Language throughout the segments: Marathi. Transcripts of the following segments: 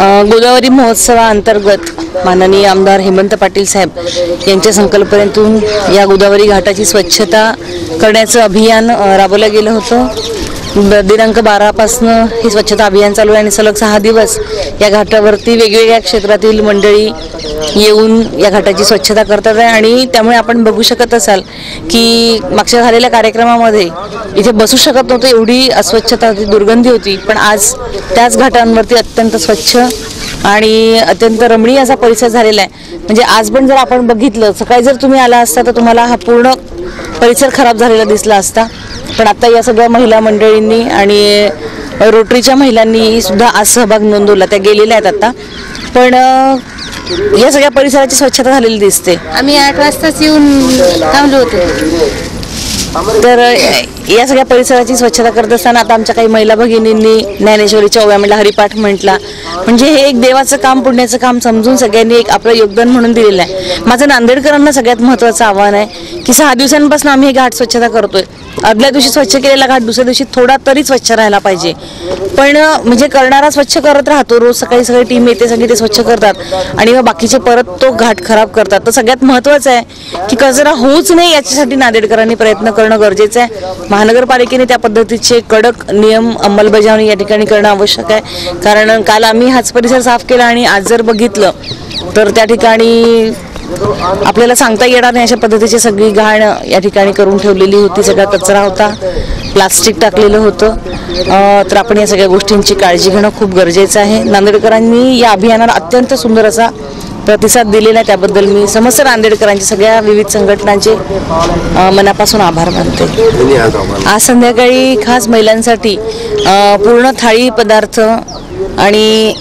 गोदावरी महोत्सवाअंतर्गत माननीय आमदार हेमंत पाटील साहेब यांच्या संकल्पनेतून या गोदावरी घाटाची स्वच्छता करण्याचं अभियान राबवलं गेलं होतं. दिनांक बारापासनं हे स्वच्छता अभियान चालू आहे आणि सलग सहा दिवस या घाटावरती वेगवेगळ्या क्षेत्रातील मंडळी येऊन या घाटाची स्वच्छता करतात आहे आणि त्यामुळे आपण बघू शकत असाल की मागच्या झालेल्या कार्यक्रमामध्ये इथे बसू शकत नव्हतं एवढी अस्वच्छता होती दुर्गंधी होती. पण आज त्याच घाटांवरती अत्यंत स्वच्छ आणि अत्यंत रमणीय असा परिसर झालेला आहे. म्हणजे आज पण जर आपण बघितलं सकाळी जर तुम्ही आला असता तर तुम्हाला हा पूर्ण परिसर खराब झालेला दिसला असता. पण आता या सगळ्या महिला मंडळींनी आणि रोटरीच्या महिलांनी सुद्धा आज सहभाग नोंदवला त्या गेलेल्या आहेत आता. पण या सगळ्या परिसराची स्वच्छता झालेली दिसते. आम्ही आठ वाजताच येऊन थांबलो होतो. तर या सगळ्या परिसराची स्वच्छता करत असताना आता आमच्या काही महिला भगिनींनी ज्ञानेश्वरीच्या ओव्या म्हटला हरिपाठ म्हटला. म्हणजे हे एक देवाचं काम पुण्याचं काम समजून सगळ्यांनी एक आपलं योगदान म्हणून दिलेलं आहे. माझं नांदेडकरांना सगळ्यात महत्त्वाचं आव्हान आहे की सहा दिवसांपासून आम्ही हे घाट स्वच्छता करतोय. आदल्या दिवशी स्वच्छ केलेला घाट दुसऱ्या दिवशी थोडा तरी स्वच्छ राहायला पाहिजे. पण म्हणजे करणारा स्वच्छ करत राहतो रोज सकाळी सगळी टीम येते सगळी ते स्वच्छ करतात. आणि मग बाकीचे परत तो घाट खराब करतात. तर सगळ्यात महत्त्वाचं आहे की कचरा होऊच नाही याच्यासाठी नांदेडकरांनी प्रयत्न करणं गरजेचं आहे. महानगरपालिकेने त्या पद्धतीचे कडक नियम अंमलबजावणी या ठिकाणी करणं आवश्यक आहे. कारण काल आम्ही हाच परिसर साफ केला आणि आज जर बघितलं तर त्या ठिकाणी आपल्याला सांगता येणार नाही अशा पद्धतीची सगळी घाण या ठिकाणी करून ठेवलेली होती. सगळा कचरा होता. प्लास्टिक टाकलेलं होतं. तर आपण या सगळ्या गोष्टींची काळजी घेणं खूप गरजेचं आहे. नांदेडकरांनी या अभियानाला अत्यंत सुंदर असा प्रतिसाद दिलेला त्याबद्दल मी समस्त नांदेडकरांचे सगळ्या विविध संघटनांचे मनापासून आभार मानते. आज संध्याकाळी खास महिलांसाठी पूर्ण थाळी पदार्थ आणि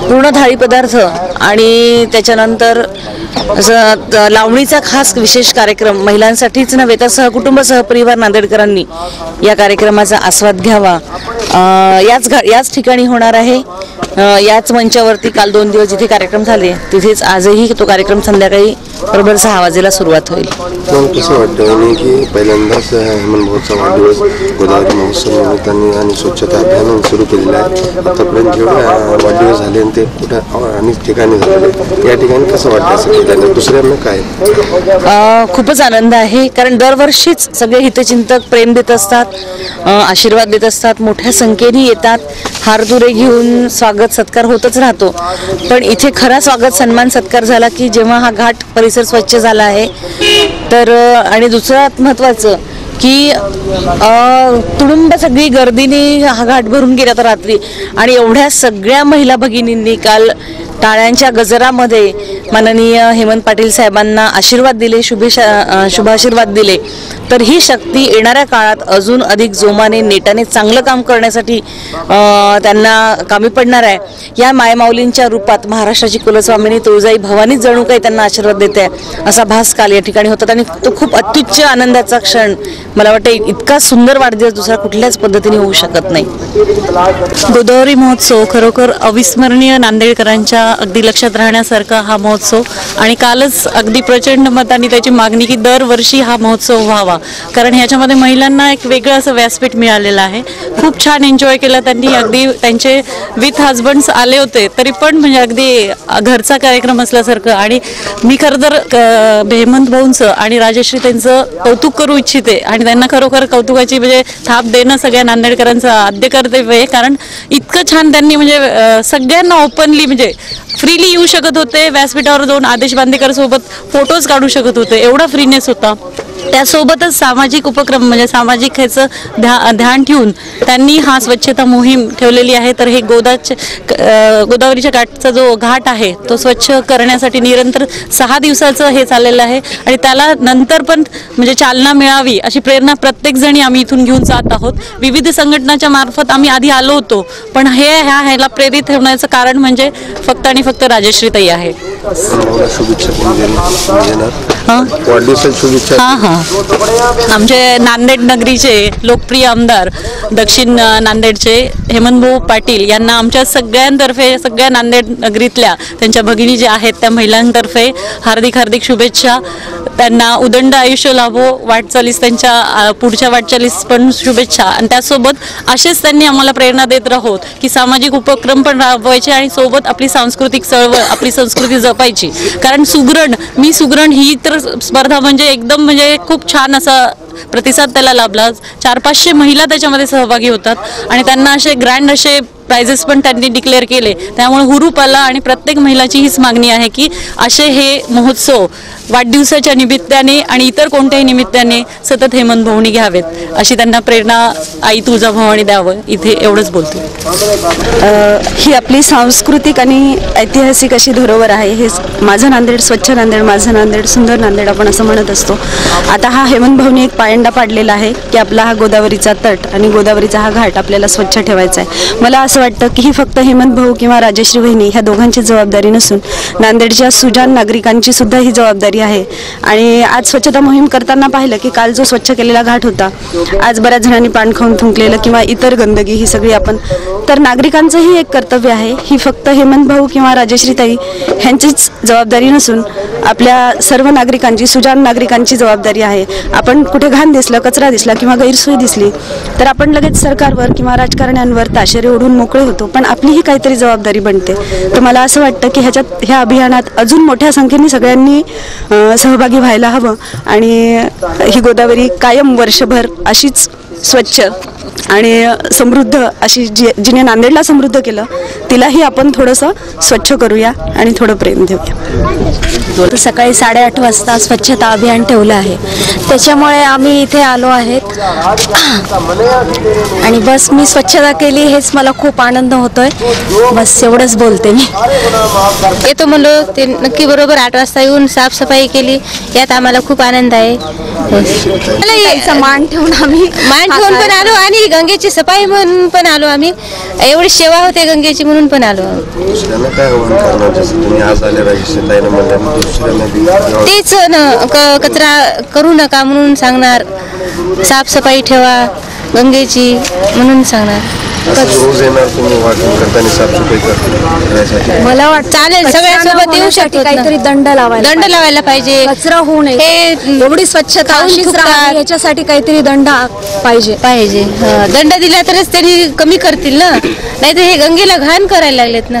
पूर्ण थाळी पदार्थ आणि त्याच्यानंतर असं लावणीचा खास विशेष कार्यक्रम महिलांसाठीच नव्हे तर सहकुटुंब सहपरिवार नांदेडकरांनी या कार्यक्रमाचा आस्वाद घ्यावा. याच घा याच ठिकाणी होणार आहे. याच मंचावरती काल दोन दिवस जिथे कार्यक्रम झाले तिथेच आजही तो कार्यक्रम संध्याकाळी बरोबर सहा वाजेला सुरुवात होईल. कसं वाटतं की पहिल्यांदाच हेमंत भाऊचा वाढदिवस गोदावरी महोत्सव निमित्ताने आणि स्वच्छता अभियान सुरू केलेलं आहे. आतापर्यंत जेवढे वाढदिवस झाले आणि ते कुठं अनेक ठिकाणी झालेले या ठिकाणी कसं वाटतं असं केल्यानं? दुसऱ्यांना काय? खूपच आनंद आहे कारण दरवर्षीच सगळे हितचिंतक प्रेम देत असतात आशीर्वाद देत असतात मोठ्या संख्येने येतात. हारदुरे घेऊन स्वागत सत्कार होतच राहतो. पण इथे खरा स्वागत सन्मान सत्कार झाला की जेव्हा हा घाट परिसर स्वच्छ झाला आहे तर आणि दुसरं महत्त्वाचं की तुडुंब सगळी गर्दीने हा घाट भरून गेला तर रात्री. आणि एवढ्या सगळ्या महिला भगिनींनी काल टाळ्यांच्या गजरामध्ये माननीय हेमंत पाटील साहेबांना आशीर्वाद दिले शुभेशा शुभाशीर्वाद दिले. तर ही शक्ती येणाऱ्या काळात अजून अधिक जोमाने नेटाने चांगलं काम करण्यासाठी त्यांना कामी पडणार आहे. या मायमाऊलींच्या रूपात महाराष्ट्राची कुलस्वामिनी तुळजाई भवानीच जणू काही त्यांना आशीर्वाद देते असा भास काल या ठिकाणी होता आणि तो खूप अत्युच्च आनंदाचा क्षण मला वाटतं इतका सुंदर वाढदिवस दुसरा कुठल्याच पद्धतीने होऊ शकत नाही. गोदावरी महोत्सव खरोखर अविस्मरणीय नांदेडकरांच्या अगदी लक्षात राहण्यासारखा हा महोत्सव. आणि कालच अगदी प्रचंड मतांनी त्याची मागणी की दरवर्षी हा महोत्सव व्हावा. कारण ह्याच्यामध्ये महिलांना एक वेगळं असं व्यासपीठ मिळालेलं आहे. खूप छान एन्जॉय केला त्यांनी. अगदी त्यांचे विथ हजबंड्स आले होते तरी पण म्हणजे अगदी घरचा कार्यक्रम असल्यासारखं. आणि मी खरं तर भेमंत हेमंत भाऊंचं आणि राजश्री त्यांचं कौतुक करू इच्छिते. आणि त्यांना खरोखर कौतुकाची म्हणजे थाप देणं सगळ्या नांदेडकरांचं आद्य कर्तव्य आहे. कारण इतकं छान त्यांनी म्हणजे सगळ्यांना ओपनली म्हणजे फ्रीली येऊ शकत होते व्यासपीठावर जाऊन आदेश बांदेकर सोबत फोटोज काढू शकत होते. एवढा फ्रीनेस होता. त्यासोबतच सामाजिक उपक्रम म्हणजे सामाजिक ह्याचं ध्या ध्यान ठेवून त्यांनी हा स्वच्छता मोहीम ठेवलेली आहे. तर हे गोदाच गोदावरीच्या घाटचा जो घाट आहे तो स्वच्छ करण्यासाठी निरंतर सहा दिवसाचं हे चाललेलं आहे. आणि त्याला नंतर पण म्हणजे चालना मिळावी अशी प्रेरणा प्रत्येक जणी आम्ही इथून घेऊन जात आहोत. विविध संघटनाच्या मार्फत आम्ही आधी आलो होतो पण हे ह्या ह्याला प्रेरित होण्याचं कारण म्हणजे फक्त आणि फक्त राजश्रीताई आहे? हां शुभेच्छा. हां हां. आमचे नांदेड नगरीचे लोकप्रिय आमदार दक्षिण नांदेडचे हेमंतभाऊ पाटील यांना आमच्या सगळ्यांतर्फे सगळ्या नांदेड नगरीतल्या त्यांच्या भगिनी ज्या आहेत त्या महिलांतर्फे हार्दिक हार्दिक शुभेच्छा. त्यांना उदंड आयुष्य लाभो वाटचालीस त्यांच्या पुढच्या वाटचालीस पण शुभेच्छा. आणि त्यासोबत असेच त्यांनी आम्हाला प्रेरणा देत राहोत की सामाजिक उपक्रम पण राबवायचे आणि सोबत आपली सांस्कृतिक चळवळ आपली संस्कृती जपायची. कारण सुगरण मी सुगरण ही तर स्पर्धा म्हणजे एकदम म्हणजे खूप छान असा प्रतिसाद त्याला लाभला. चार पाचशे महिला त्याच्यामध्ये सहभागी होतात आणि त्यांना असे ग्रँड असे प्राइजेस पण त्यांनी डिक्लेअर केले. त्यामुळे हुरूप आला आणि प्रत्येक महिलाची हीच मागणी आहे की असे हे महोत्सव वाढदिवसाच्या निमित्ताने आणि इतर कोणत्याही निमित्ताने सतत हेमंत भवनी घ्यावेत. अशी त्यांना प्रेरणा आई तुळजाभवानी द्यावं. इथे एवढंच बोलते ही आपली सांस्कृतिक आणि ऐतिहासिक अशी धरोहर आहे. हे माझं नांदेड स्वच्छ नांदेड माझं नांदेड सुंदर नांदेड आपण असं म्हणत असतो. आता हा हेमंत भवनी एक पायंडा पाडलेला आहे की आपला हा गोदावरीचा तट आणि गोदावरीचा हा घाट आपल्याला स्वच्छ ठेवायचा आहे. मला असं असं वाटतं की ही फक्त हेमंत भाऊ किंवा राजश्री वहिनी ह्या दोघांची जबाबदारी नसून नांदेडच्या सुजान नागरिकांची सुद्धा ही जबाबदारी आहे. आणि आज स्वच्छता मोहीम करताना पाहिलं की काल जो स्वच्छ केलेला घाट होता आज बऱ्याच जणांनी पाण खाऊन थुंकलेलं किंवा इतर गंदगी ही सगळी आपण तर नागरिकांचंही एक कर्तव्य आहे. ही फक्त हेमंत भाऊ किंवा राजश्रीताई ह्यांचीच जबाबदारी नसून आपल्या सर्व नागरिकांची सुजान नागरिकांची जबाबदारी आहे. आपण कुठे घाण दिसलं कचरा दिसला किंवा गैरसोय दिसली तर आपण लगेच सरकारवर किंवा राजकारण्यांवर ताशेरे ओढून मोकळे होतो. पण आपलीही काहीतरी जबाबदारी बनते. तर मला असं वाटतं की ह्याच्यात ह्या अभियानात अजून मोठ्या संख्येने सगळ्यांनी सहभागी व्हायला हवं. आणि ही गोदावरी कायम वर्षभर अशीच स्वच्छ आणि समृद्ध अशी जी जिने नांदेडला समृद्ध केलं तिलाही आपण थोडंसं स्वच्छ करूया आणि थोडं प्रेम देऊया. सकाळी साडेआठ वाजता स्वच्छता अभियान ठेवलं आहे. त्याच्यामुळे आम्ही इथे आलो आहेत. आणि बस मी स्वच्छता केली हेच मला खूप आनंद होतोय. बस एवढंच बोलते मी. येतो म्हणलो ते नक्की बरोबर आठ वाजता येऊन साफसफाई केली यात आम्हाला खूप आनंद आहे. मला हे- मान ठेवून आम्ही मान ठेवून पण आलो आणि गंगेची सफाई म्हणून पण आलो आम्ही. एवढी सेवा होते गंगेची म्हणून पण आलो दुसऱ्यांना काय आव्हान करणार? जसं तुम्ही आज आले राजेश ताईनं म्हणलं दुसऱ्यांना बी किंवा तेच न क- कचरा करू नका म्हणून सांगणार. साफसफाई ठेवा गंगेची म्हणून सांगणार. असं रोज येणार तुम्ही वाटून करताना साफसफाई करण्यासाठी मला वाटतं चालेल सगळ्यासोबत येऊ शकतो काहीतरी दंड लावायला दंड लावायला पाहिजे. कचरा होऊ नये. हे एवढी स्वच्छता अशीच याच्यासाठी काहीतरी दंड पाहिजे. पाहिजे. हा, दंड दिला तरच त्यांनी कमी करतील ना. नाही तर हे गंगेला घाण करायला लागलेत ना.